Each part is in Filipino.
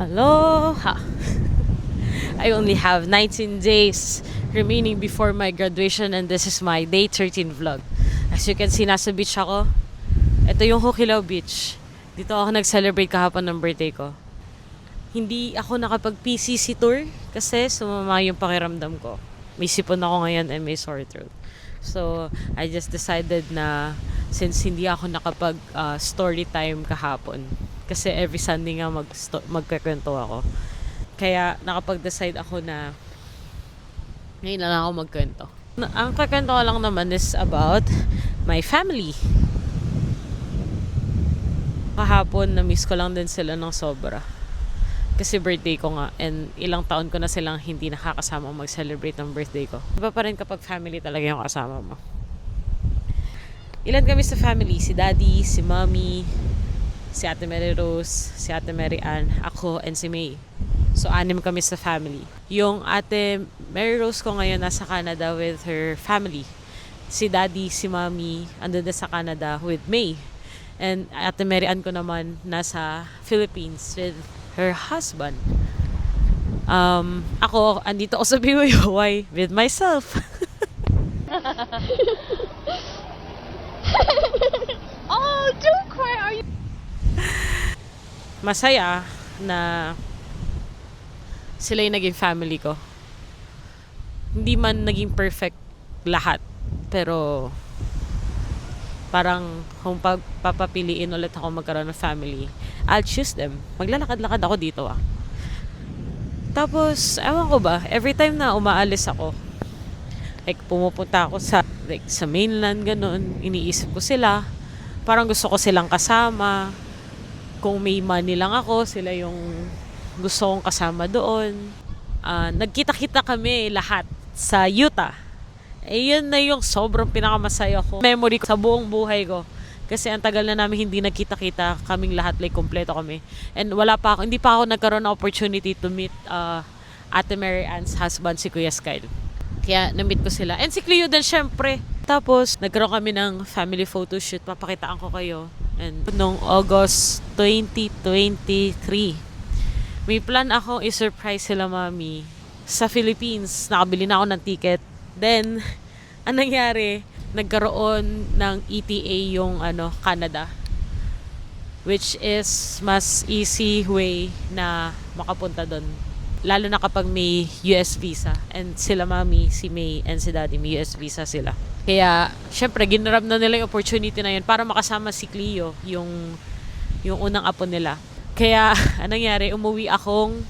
Aloha! I only have 19 days remaining before my graduation and this is my day 13 vlog. As you can see, nasa beach ako. Ito yung Hokilaw Beach. Dito ako nag-celebrate kahapon ng birthday ko. Hindi ako nakapag-PCC tour kasi sumama yung pakiramdam ko. May sipon ako ngayon and may sore throat. So, I just decided na since hindi ako nakapag uh, story time kahapon kasi every Sunday nga mag magkakwento ako. Kaya nakapag-decide ako na ngayon na lang ako magkwento. Ang kakwento ko lang naman is about my family. Kahapon, na-miss ko lang din sila ng sobra. Kasi birthday ko nga and ilang taon ko na silang hindi nakakasama mag-celebrate ng birthday ko. Iba pa rin kapag family talaga yung kasama mo. Ilan kami sa family? Si daddy, si mommy, si ate Mary Rose, si ate Mary Ann, ako, and si May. So, anim kami sa family. Yung ate Mary Rose ko ngayon nasa Canada with her family. Si daddy, si mommy, andun na sa Canada with May. And ate Mary Ann ko naman nasa Philippines with her husband. Um, ako, andito ako sa BYOY with myself. Oh, don't cry. Are you? Masaya na sila yung naging family ko. Hindi man naging perfect lahat, pero parang kung pagpapapiliin ulit ako magkaroon ng family, I'll choose them. Maglalakad-lakad ako dito ah. Tapos, ewan ko ba, every time na umaalis ako, like pumupunta ako sa like sa mainland ganun, iniisip ko sila. Parang gusto ko silang kasama. Kung may money lang ako, sila yung gusto kong kasama doon. Ah, nagkita-kita kami lahat sa Utah. Eh, yun na yung sobrang pinakamasaya ko. Memory ko sa buong buhay ko. Kasi ang tagal na namin hindi nagkita-kita, kaming lahat, like, kompleto kami. And wala pa ako, hindi pa ako nagkaroon ng opportunity to meet uh, Ate Mary Ann's husband, si Kuya Skyle. Kaya na-meet ko sila. And si Cleo din, syempre. Tapos, nagkaroon kami ng family photo shoot. Papakitaan ko kayo. And noong August 2023, may plan akong i-surprise sila mami sa Philippines. Nakabili na ako ng ticket. Then, anong nangyari? Nagkaroon ng ETA yung ano, Canada. Which is mas easy way na makapunta doon. Lalo na kapag may US visa. And sila mami, si May, and si daddy, may US visa sila. Kaya, syempre, ginarap na nila yung opportunity na yun para makasama si Cleo, yung, yung unang apo nila. Kaya, anong nangyari? Umuwi akong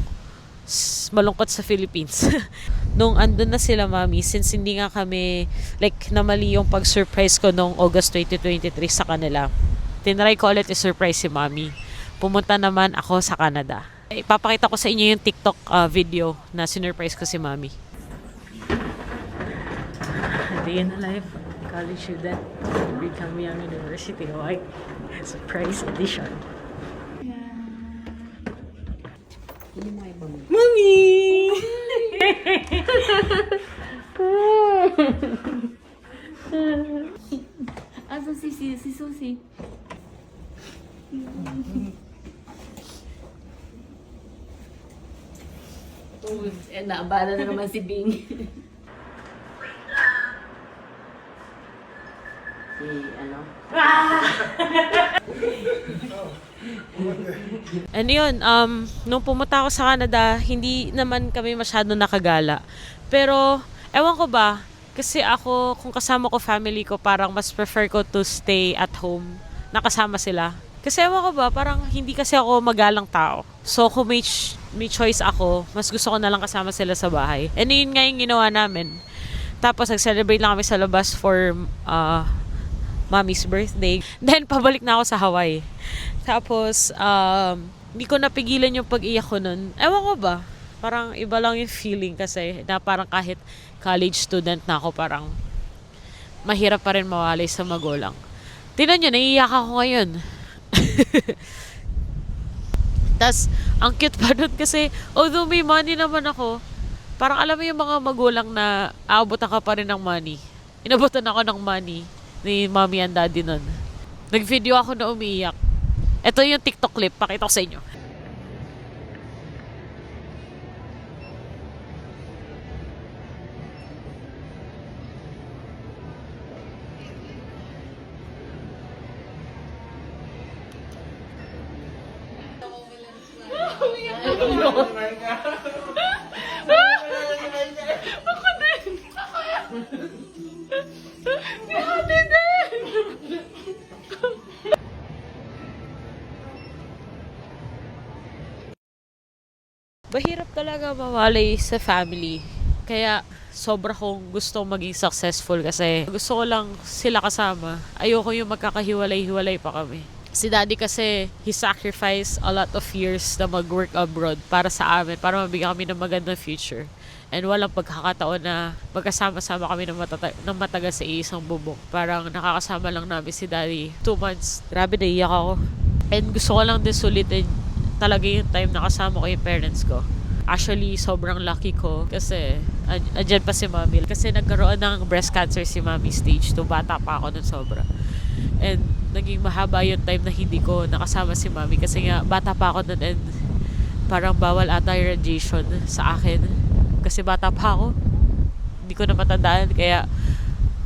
malungkot sa Philippines. nung andun na sila mami, since hindi nga kami, like, namali yung pag-surprise ko nung August 2023 sa kanila, tinry ko ulit i-surprise si mami. Pumunta naman ako sa Canada. Ipapakita ko sa inyo yung TikTok uh, video na sinurprise ko si mami. Day in the life of a college student Brigham Young University Hawaii Surprise Edition. Mami! Asa si si si Susie? Eh, naabala na naman si Bing. si, ano? And yun, um, nung pumunta ako sa Canada, hindi naman kami masyado nakagala. Pero, ewan ko ba, kasi ako, kung kasama ko family ko, parang mas prefer ko to stay at home, nakasama sila. Kasi ewan ko ba, parang hindi kasi ako magalang tao. So, kung may, ch- may choice ako, mas gusto ko na lang kasama sila sa bahay. And yun nga yung ginawa namin. Tapos, nag-celebrate lang kami sa labas for uh, mommy's birthday. Then, pabalik na ako sa Hawaii. Tapos, um, hindi ko napigilan yung pag-iyak ko nun. Ewan ko ba? Parang iba lang yung feeling kasi na parang kahit college student na ako, parang mahirap pa rin mawalay sa magulang. Tingnan nyo, naiiyak ako ngayon. Tas, ang cute pa nun kasi, although may money naman ako, parang alam mo yung mga magulang na aabutan ka pa rin ng money. Inabutan ako ng money ni mommy and daddy nun. Nag-video ako na umiiyak. Ito yung TikTok clip. Pakita ko sa inyo. Oh my God. Mawalay sa family. Kaya sobra kong gusto maging successful kasi gusto ko lang sila kasama. Ayoko yung magkakahiwalay-hiwalay pa kami. Si daddy kasi, he sacrificed a lot of years na mag-work abroad para sa amin, para mabigyan kami ng magandang future. And walang pagkakataon na magkasama-sama kami ng, matata- ng matagal sa isang bubong. Parang nakakasama lang namin si daddy. Two months. Grabe naiyak ako. And gusto ko lang din sulitin talaga yung time na kasama ko yung parents ko. Actually, sobrang lucky ko kasi an- andyan pa si mami. Kasi nagkaroon ng breast cancer si mami stage 2. Bata pa ako nun sobra. And naging mahaba yung time na hindi ko nakasama si mami kasi nga bata pa ako nun and parang bawal ata yung radiation sa akin. Kasi bata pa ako. Hindi ko na matandaan kaya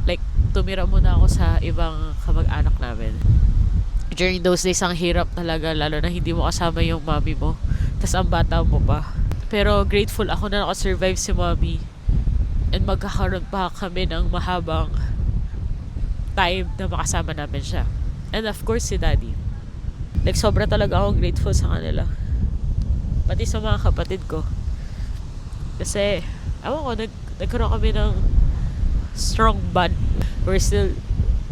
like tumira muna ako sa ibang kamag-anak namin during those days ang hirap talaga lalo na hindi mo kasama yung mami mo tas ang bata mo pa pero grateful ako na nakasurvive si mami and magkakaroon pa kami ng mahabang time na makasama namin siya. And of course si daddy. Like sobra talaga akong grateful sa kanila. Pati sa mga kapatid ko. Kasi ewan ko nag, nagkaroon kami ng strong bond. We're still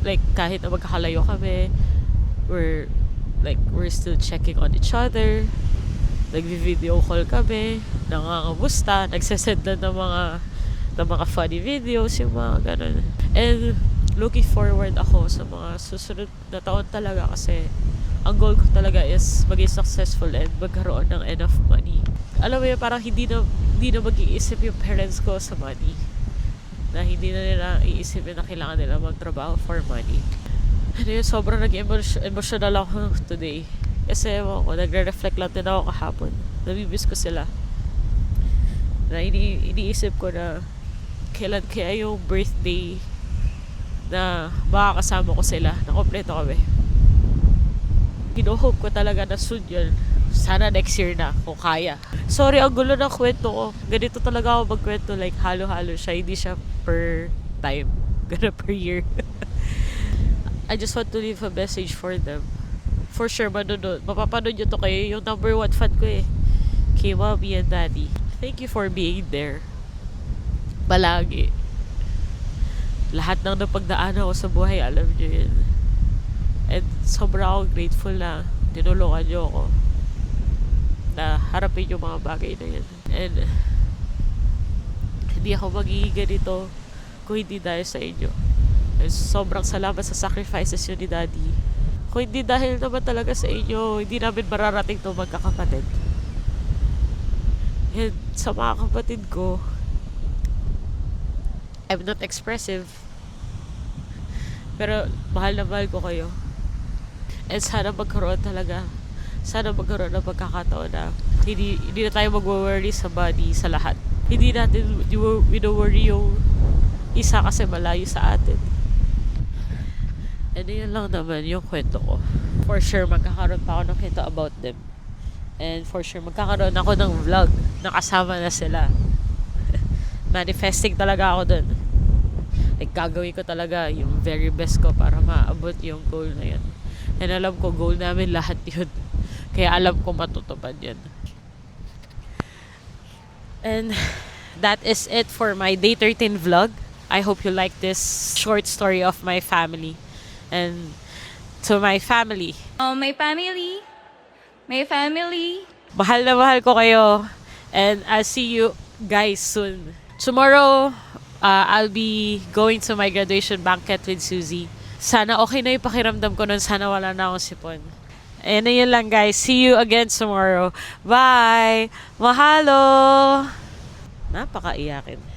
like kahit na magkakalayo kami we're like we're still checking on each other nagvi-video call kami nangangamusta nagsasend na ng mga ng mga funny videos yung mga ganun. And looking forward ako sa mga susunod na taon talaga kasi ang goal ko talaga is maging successful and magkaroon ng enough money. Alam mo yun parang hindi na hindi na mag-iisip yung parents ko sa money. Na hindi na nila iisipin na kailangan nila magtrabaho for money. Ano yun, sobrang nag-emotional ako today. Kasi ewan ko, nagre-reflect lang din ako kahapon. Namimiss ko sila. Na ini iniisip ko na kailan kaya yung birthday na makakasama ko sila, na kompleto kami. Gino-hope ko talaga na soon yun. Sana next year na, kung kaya. Sorry, ang gulo ng kwento ko. Ganito talaga ako magkwento, like halo-halo siya. Hindi siya per time. Gana per year. I just want to leave a message for them. For sure, manunod. Mapapanood nyo to kayo. Yung number one fan ko eh. Kay mommy and daddy. Thank you for being there. Palagi. Lahat ng napagdaanan ko sa buhay, alam nyo yun. And sobra ako grateful na tinulungan nyo ako na harapin yung mga bagay na yan. And hindi ako magiging ganito kung hindi dahil sa inyo. And sobrang salamat sa sacrifices yun ni Daddy. Kung hindi dahil naman talaga sa inyo, hindi namin mararating to magkakapatid. And sa mga kapatid ko, I'm not expressive. Pero mahal na mahal ko kayo. And sana magkaroon talaga, sana magkaroon ng pagkakataon na hindi, hindi na tayo mag-worry sa body, sa lahat. Hindi natin wino-worry yung isa kasi malayo sa atin. And yun lang naman yung kwento ko. For sure, magkakaroon pa ako ng kwento about them. And for sure, magkakaroon ako ng vlog na kasama na sila. Manifesting talaga ako dun. Like, gagawin ko talaga yung very best ko para maabot yung goal na yun. And alam ko, goal namin lahat yun. Kaya alam ko matutupad yun. And that is it for my Day 13 vlog. I hope you like this short story of my family. And to my family, Oh, my family. My family. mahal na mahal ko kayo. And I'll see you guys soon. Tomorrow, uh, I'll be going to my graduation banquet with Suzy. Sana okay na yung pakiramdam ko nun. Sana wala na akong sipon. And yun lang guys. See you again tomorrow. Bye! Mahalo! Napakaiyakin.